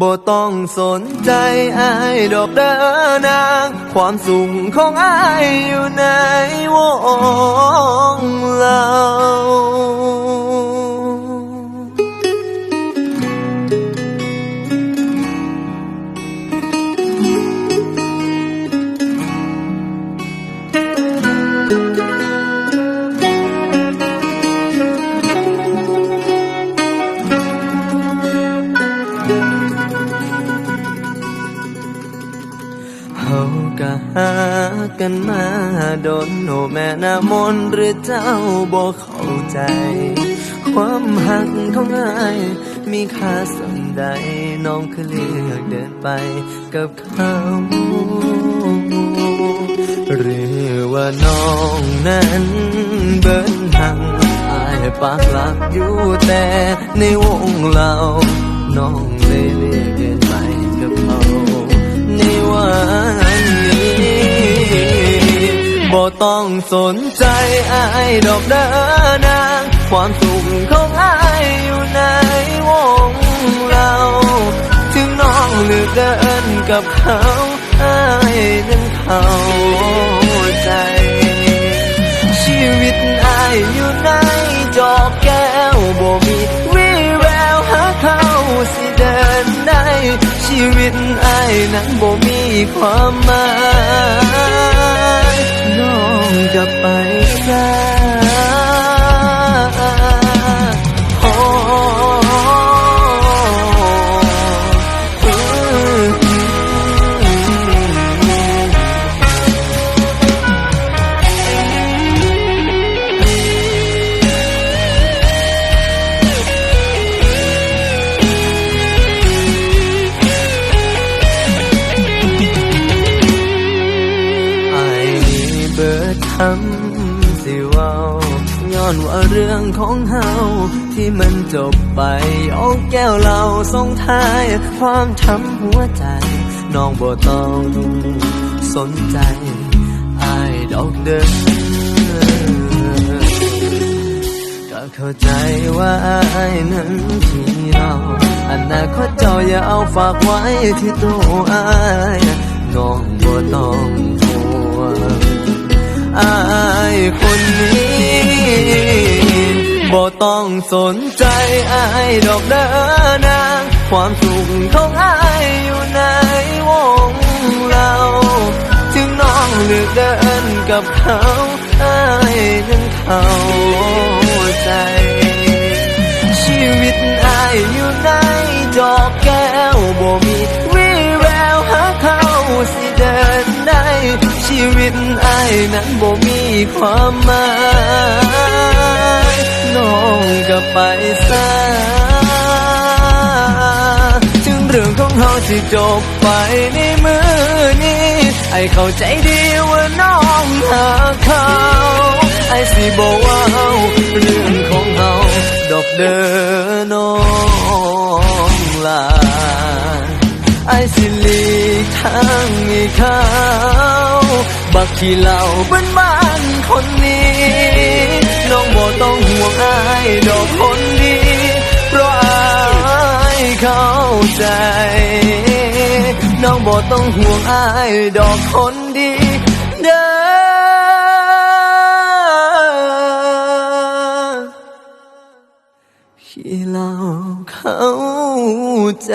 บ่ต้องสนใจอายดอกเด้อนาง ความสุขของอายอยู่ใน เฮาก็หากันมาโดนโนแม่นามนหรือเจ้าบ่เข้าใจ ความหักของอายมีค่าสังใดน้องคือเลือกเดินไปกับเขาหรือว่าน้องนั้นเบิ้นหังอายปากหลักอยู่แต่ในวงเราน้องเลยเลือก ต้องสนใจอายดอกเด้อนาง ความสุขของอายอยู่ในวงเรา ถึงน้องเลือกเดินกับเขาอายนั้นเข้าใจ ชีวิตอายอยู่ในจอกแก้วบ่มีวี่แววหาเขาสิเดินได้ ชีวิตอายนั้นบ่มีความหมาย คำสิเว้าย้อนว่าเรื่องของเฮาที่มันจบไปเอาแก้วเราส่งท้าย ความช้ำหัวใจ น้องบ่ต้องสนใจอายดอกเดินก็เข้าใจว่าอายนั้นที่เราอนาคตเจ้าอย่าเอาฝากไว้ที่ตัวอาย น้องบ่ต้อง อายคนนี้บ่ต้องสนใจอายดอกเด้อนางความสุขของอายอยู่ในวงเรา ถึงน้องเลือกเดินกับเขาอายนั้นเข้าใจ ชีวิตอายอยู่ในจอกแก้ ตอายนั้นบ่มีความหมายน้องก็ไปซะถึงเรื่องของเราที่จบไปในมือนี้ไอเข้าใจดีว่าน้องหาเขาไอสิบอกว่าเฮาเรื่องของเราดอกเดินน้องลาไอสิลีทางให้เขา บักขี้เหล่าบ้านบ้านคนนี้น้องบ่ต้องห่วงอายดอกคนดีเพราะอายเข้าใจ น้องบ่ต้องห่วงอายดอกคนดีเด้อที่เราเข้าใจ